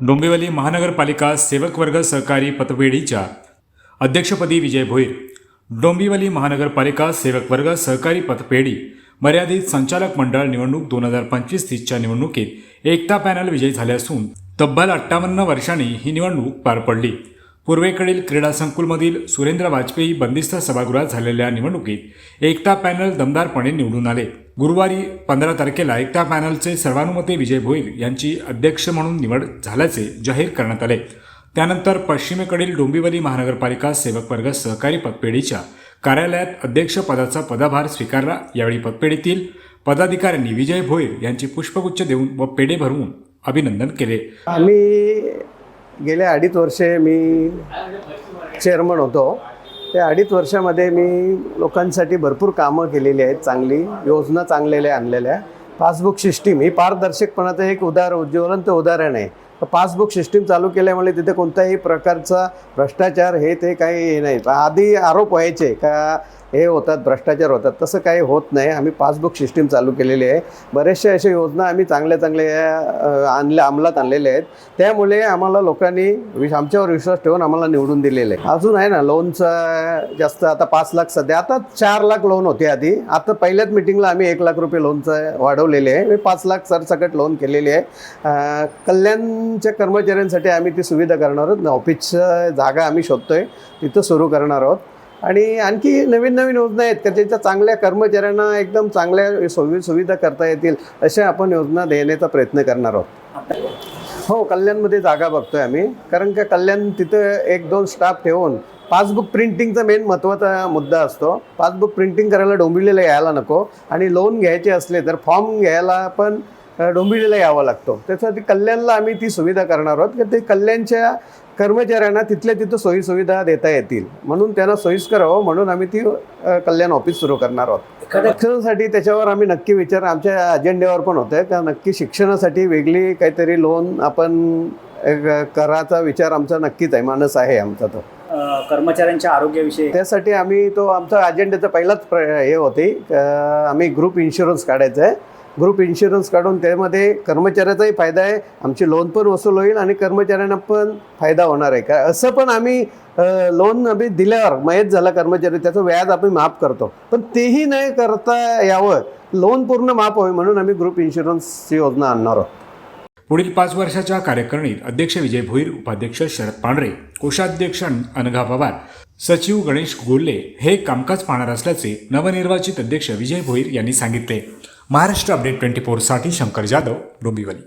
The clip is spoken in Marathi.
डोंबिवली महानगरपालिका सेवक वर्ग सहकारी पतपेढीच्या अध्यक्षपदी विजय भोईर डोंबिवली महानगरपालिका सेवक वर्ग सहकारी पतपेढी मर्यादित संचालक मंडळ निवडणूक दोन हजार पंचवीस तीसच्या निवडणुकीत एकता पॅनल विजयी झाले असून तब्बल अठ्ठावन्न वर्षांनी ही निवडणूक पार पडली. पूर्वेकडील क्रीडा संकुलमधील सुरेंद्र वाजपेयी बंदिस्त सभागृहात झालेल्या निवडणुकीत एकता पॅनल दमदारपणे निवडून आले. गुरुवारी पंधरा तारखेला एकता पॅनलचे सर्वानुमते विजय भोईर यांची अध्यक्ष म्हणून निवड झाल्याचे जाहीर करण्यात आले. त्यानंतर पश्चिमेकडील डोंबिवली महानगरपालिका सेवक वर्ग सहकारी पतपेढीच्या कार्यालयात अध्यक्षपदाचा पदाभार स्वीकारला. यावेळी पतपेढीतील पदाधिकाऱ्यांनी विजय भोईर यांची पुष्पगुच्छ देऊन व पेढे भरवून अभिनंदन केले. आम्ही गेल्या अडीच वर्षे मी चेअरमन होतो. त्या अडीच वर्षामध्ये मी लोकांसाठी भरपूर कामं केलेली आहेत चांगली योजना चांगलेल्या आणलेल्या. पासबुक सिस्टीम ही पारदर्शकपणाचं एक उदाहरण उज्ज्वलंत उदाहरण आहे. पासबुक सिस्टीम चालू केल्यामुळे तिथे कोणत्याही प्रकारचा भ्रष्टाचार हे ते काही हे नाही. आधी आरोप व्हायचे का हे होतात भ्रष्टाचार होतात. तसं काही होत नाही. आम्ही पासबुक सिस्टीम चालू केलेली आहे. बऱ्याचशा अशा योजना आम्ही चांगल्या चांगल्या आणल्या अंमलात आणलेल्या आहेत. त्यामुळे आम्हाला लोकांनी विश आमच्यावर विश्वास ठेवून आम्हाला निवडून दिलेले आहे. अजून आहे ना लोनचा जास्त आता पाच लाख सध्या आता चार लाख लोन होते आधी. आता पहिल्याच मिटिंगला आम्ही एक लाख रुपये लोनचं वाढवलेले आहे. मी पाच लाख सरसकट लोन केलेले आहे. कल्याणच्या कर्मचाऱ्यांसाठी आम्ही ती सुविधा करणार आहोत. ऑफिसचं जागा आम्ही शोधतोय. तिथं सुरू करणार आहोत. आणि आणखी नवीन नवीन योजना आहेत का ज्याच्या चांगल्या कर्मचाऱ्यांना एकदम चांगल्या सोयी सुविधा करता येतील अशा आपण योजना देण्याचा प्रयत्न करणार आहोत. हो कल्याणमध्ये जागा बघतोय आम्ही. कारण का कल्याण तिथं एक दोन स्टाफ ठेवून पासबुक प्रिंटिंगचा मेन महत्त्वाचा मुद्दा असतो. पासबुक प्रिंटिंग करायला डोंबिवलीला यायला नको आणि लोन घ्यायचे असले तर फॉर्म घ्यायला पण डोंबिवलीला यावं लागतो. त्यासाठी कल्याणला आम्ही ती सुविधा करणार आहोत. की ते कल्याणच्या कर्मचाऱ्यांना तिथल्या तिथं सोयी सुविधा देता येतील. म्हणून त्यांना सोयीस्कर हवं म्हणून आम्ही ती कल्याण ऑफिस सुरू करणार आहोत. शिक्षणासाठी त्याच्यावर आम्ही नक्की विचार आमच्या अजेंड्यावर पण होतं का नक्की शिक्षणासाठी वेगळी काहीतरी लोन आपण एक करायचा विचार आमचा नक्कीच आहे. मानस आहे आमचा तो. कर्मचाऱ्यांच्या आरोग्याविषयी? त्यासाठी आम्ही तो आमचा अजेंड्याचा पहिलाच हे होते. आम्ही ग्रुप इन्शुरन्स काढायचं आहे ग्रुप इन्शुरन्स काढून त्यामध्ये कर्मचाऱ्याचाही फायदा आहे. आमची लोन पण वसूल होईल आणि कर्मचाऱ्यांना पण फायदा होणार आहे. का असं पण आम्ही लोन आम्ही दिल्यावर मयत झाला कर्मचारी त्याचं व्याज आम्ही माफ करतो. पण तेही नाही करता यावं. लोन पूर्ण माफ होईल म्हणून आम्ही ग्रुप इन्शुरन्सची योजना आणणार आहोत. पुढील पाच वर्षाच्या कार्यकारिणीत अध्यक्ष विजय भोईर उपाध्यक्ष शरद पांढरे कोषाध्यक्ष अनघा पवार सचिव गणेश गोल्ले हे कामकाज पाहणार असल्याचे नवनिर्वाचित अध्यक्ष विजय भोईर यांनी सांगितले. महाराष्ट्र अपडेट ट्वेंटी फोरसाठी शंकर जाधव डोंबिवली